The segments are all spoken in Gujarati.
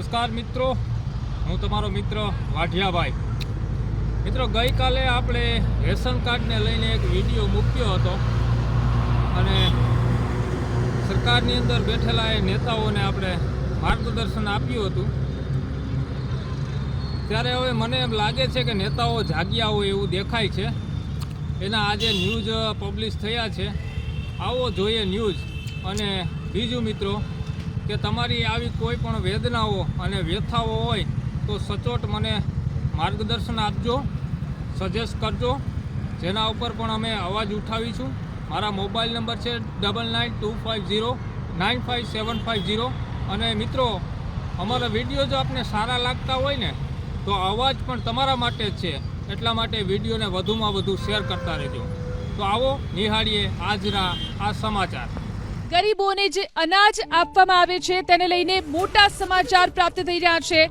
નમસ્કાર મિત્રો. હું તમારો મિત્ર વાઢિયાભાઈ. મિત્રો, ગઈકાલે આપણે રેશન કાર્ડને લઈને એક વીડિયો મૂક્યો હતો અને સરકારની અંદર બેઠેલા એ નેતાઓને આપણે માર્ગદર્શન આપ્યું હતું. ત્યારે હવે મને એમ લાગે છે કે નેતાઓ જાગ્યા હોય એવું દેખાય છે. એના આજે ન્યૂઝ પબ્લિશ થયા છે. આવો જોઈએ ન્યૂઝ. અને બીજું મિત્રો કે તમારી આવી કોઈ પણ વેદનાઓ અને વ્યથાઓ હોય તો સચોટ મને માર્ગદર્શન આપજો, સજેસ્ટ કરજો. જેના ઉપર પણ અમે અવાજ ઉઠાવીશું. મારા મોબાઈલ નંબર છે double nine two five zero nine five seven five zero અને મિત્રો, અમારા વીડિયો જો આપને સારા લાગતા હોય ને, તો અવાજ પણ તમારા માટે જ છે. એટલા માટે વિડીયોને વધુમાં વધુ શેર કરતા રહેજો. તો આવો, નિહાળીએ આજના આ સમાચાર. ગરીબોને જે અનાજ આપવામાં આવે છે, તેને લઈને મોટા સમાચાર પ્રાપ્ત થઈ રહ્યા છે.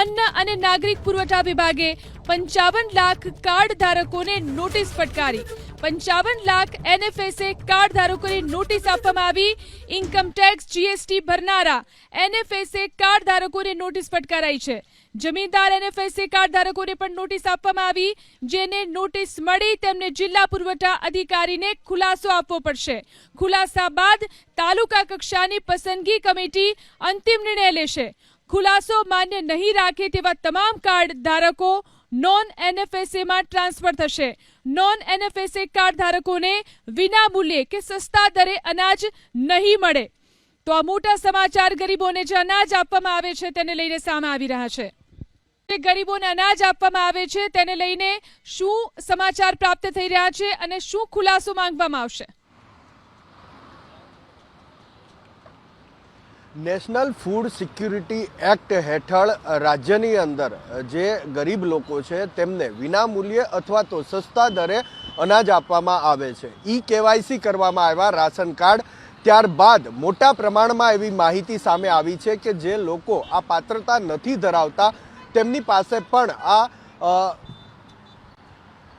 અન્ન અને નાગરિક પુરવઠા વિભાગે પંચાવન લાખ કાર્ડ ધારકોને નોટિસ ફટકારી. પંચાવન લાખ એનએફએસએ કાર્ડ ધારકોને નોટિસ આપવામાં આવી. ઇન્કમ ટેક્સ જીએસટી ભરનારા એનએફએસએ કાર્ડ ધારકોને નોટિસ ફટકારાઈ છે. જમીનદાર એનએફએસએ કાર્ડ ધારકોને પણ નોટિસ આપવામાં આવી. જેને નોટિસ મળી તેમને જિલ્લા પુરવઠા અધિકારીને ખુલાસો આપવો પડશે. ખુલાસા બાદ તાલુકા કક્ષાની પસંદગી કમિટી અંતિમ નિર્ણય લેશે. ખુલાસો માન્ય નહીં રાખે તેવા તમામ કાર્ડ ધારકો નોન એનએફએસએમાં ટ્રાન્સફર થશે. નોન એનએફએસએ કાર્ડ ધારકોને વિના મૂલ્યે કે સસ્તા દરે અનાજ નહીં મળે. તો આ મોટા સમાચાર ગરીબોને જે અનાજ આપવામાં આવે છે, તેને લઈને સામે આવી રહ્યા છે. ગરીબોને અનાજ આપવામાં આવે છે, તેને લઈને શું સમાચાર પ્રાપ્ત થઈ રહ્યા છે અને શું ખુલાસો માંગવામાં આવશે? નેશનલ ફૂડ સિક્યુરિટી એક્ટ હેઠળ રાજ્યની અંદર જે ગરીબ લોકો છે, તેમને વિનામૂલ્યે અથવા તો સસ્તા દરે અનાજ આપવામાં આવે છે. ઈ કેવાયસી કરવામાં આવ્યા રાશન કાર્ડ, ત્યારબાદ મોટા પ્રમાણમાં એવી માહિતી સામે આવી છે કે જે લોકો આ પાત્રતા નથી ધરાવતા તેમની પાસે પણ આ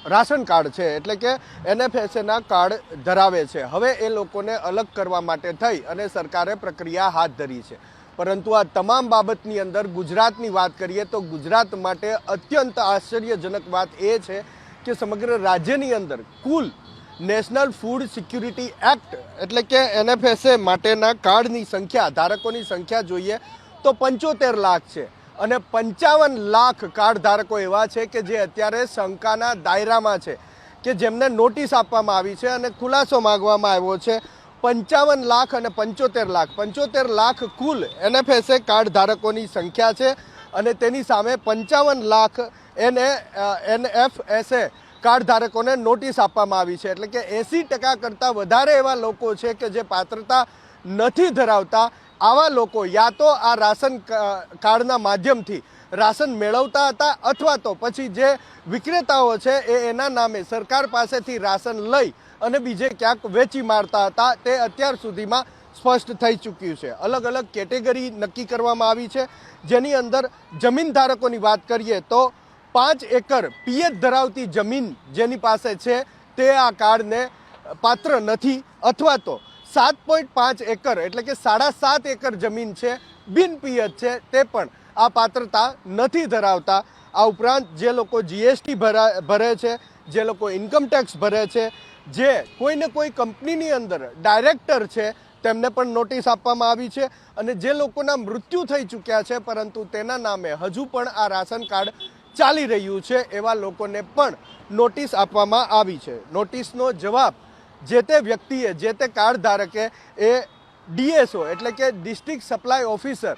રાશન કાર્ડ છે. એટલે કે એનએફએસએના કાર્ડ ધરાવે છે. હવે એ લોકોને અલગ કરવા માટે થઈ અને સરકારે પ્રક્રિયા હાથ ધરી છે. પરંતુ આ તમામ બાબતની અંદર ગુજરાતની વાત કરીએ તો ગુજરાત માટે અત્યંત આશ્ચર્યજનક વાત એ છે કે સમગ્ર રાજ્યની અંદર કુલ નેશનલ ફૂડ સિક્યુરિટી એક્ટ એટલે કે એનએફએસએ માટેના કાર્ડની સંખ્યા, ધારકોની સંખ્યા જોઈએ તો પંચોતેર લાખ છે. અને પંચાવન લાખ કાર્ડ ધારકો એવા છે કે જે અત્યારે શંકાના દાયરામાં છે કે જેમને નોટિસ આપવામાં આવી છે અને ખુલાસો માગવામાં આવ્યો છે. પંચાવન લાખ અને પંચોતેર લાખ. પંચોતેર લાખ કુલ એનએફએસએ કાર્ડ ધારકોની સંખ્યા છે અને તેની સામે પંચાવન લાખ એને એનએફએસએ કાર્ડ ધારકોને નોટિસ આપવામાં આવી છે. એટલે કે એંસી ટકા કરતાં વધારે એવા લોકો છે કે જે પાત્રતા નથી ધરાવતા આવા લોકો યા તો આ રાશન કાર્ડના માધ્યમથી રાશન મેળવતા હતા અથવા તો પછી જે વિક્રેતાઓ છે એ એના નામે સરકાર પાસેથી રાશન લઈ અને બીજે ક્યાંક વેચી મારતા હતા, તે અત્યાર સુધીમાં સ્પષ્ટ થઈ ચૂક્યું છે. અલગ અલગ કેટેગરી નક્કી કરવામાં આવી છે. જેની અંદર જમીન ધારકોની વાત કરીએ તો પાંચ એકર પિયત ધરાવતી જમીન જેની પાસે છે તે આ કાર્ડને પાત્ર નથી અથવા તો સાત પોઈન્ટ પાંચ એકર, એટલે કે સાડા સાત એકર જમીન છે, બિનપિયત છે, તે પણ આ પાત્રતા નથી ધરાવતા. આ ઉપરાંત જે લોકો જીએસટી ભરે છે, જે લોકો ઇન્કમટેક્સ ભરે છે, જે કોઈને કોઈ કંપનીની અંદર ડાયરેક્ટર છે, તેમને પણ નોટિસ આપવામાં આવી છે અને જે લોકોના મૃત્યુ થઈ ચૂક્યા છે, પરંતુ તેના નામે હજુ પણ આ રાશન કાર્ડ ચાલી રહ્યું છે, એવા લોકોને પણ નોટિસ આપવામાં આવી છે. નોટિસનો જવાબ જે તે વ્યક્તિએ જે તે કાર્ડ ધારકે એ ડીએસઓ એટલે કે ડિસ્ટ્રિક્ટ સપ્લાય ઓફિસર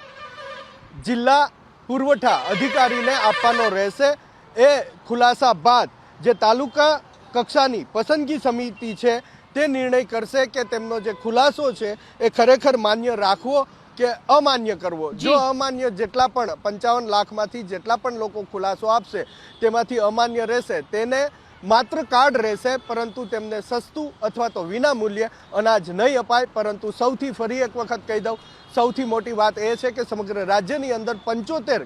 જિલ્લા પુરવઠા અધિકારીને આપવાનો રહેશે. એ ખુલાસા બાદ જે તાલુકા કક્ષાની પસંદગી સમિતિ છે તે નિર્ણય કરશે કે તેમનો જે ખુલાસો છે એ ખરેખર માન્ય રાખવો કે અમાન્ય કરવો. જો અમાન્ય જેટલા પણ પંચાવન લાખમાંથી જેટલા પણ લોકો ખુલાસો આપશે તેમાંથી અમાન્ય રહેશે તેને માત્ર કાર્ડ રહેશે, પરંતુ તેમને સસ્તું અથવા તો વિના મૂલ્યે અનાજ નહીં અપાય. પરંતુ સૌથી ફરી એક વખત કહી દઉં, સૌથી મોટી વાત એ છે કે સમગ્ર રાજ્યની અંદર પંચોતેર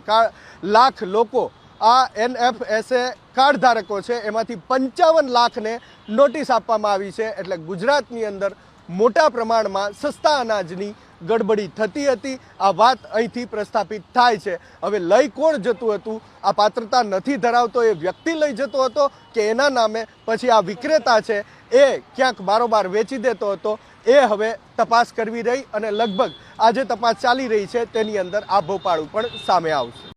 લાખ લોકો આ એનએફએસએ કાર્ડ ધારકો છે. એમાંથી પંચાવન લાખને નોટિસ આપવામાં આવી છે. એટલે ગુજરાતની અંદર મોટા પ્રમાણમાં સસ્તા અનાજની ગડબડી થતી હતી. આ વાત અહીંથી પ્રસ્થાપિત થાય છે. હવે લઈ કોણ જતું હતું? આ પાત્રતા નથી ધરાવતો એ વ્યક્તિ લઈ જતો હતો કે એના નામે? પછી આ વિક્રેતા છે એ ક્યાંક બારોબાર વેચી દેતો હતો. એ હવે તપાસ કરવી રહી અને લગભગ આજે તપાસ ચાલી રહી છે. તેની અંદર આ ભોપાળું પણ સામે આવશે.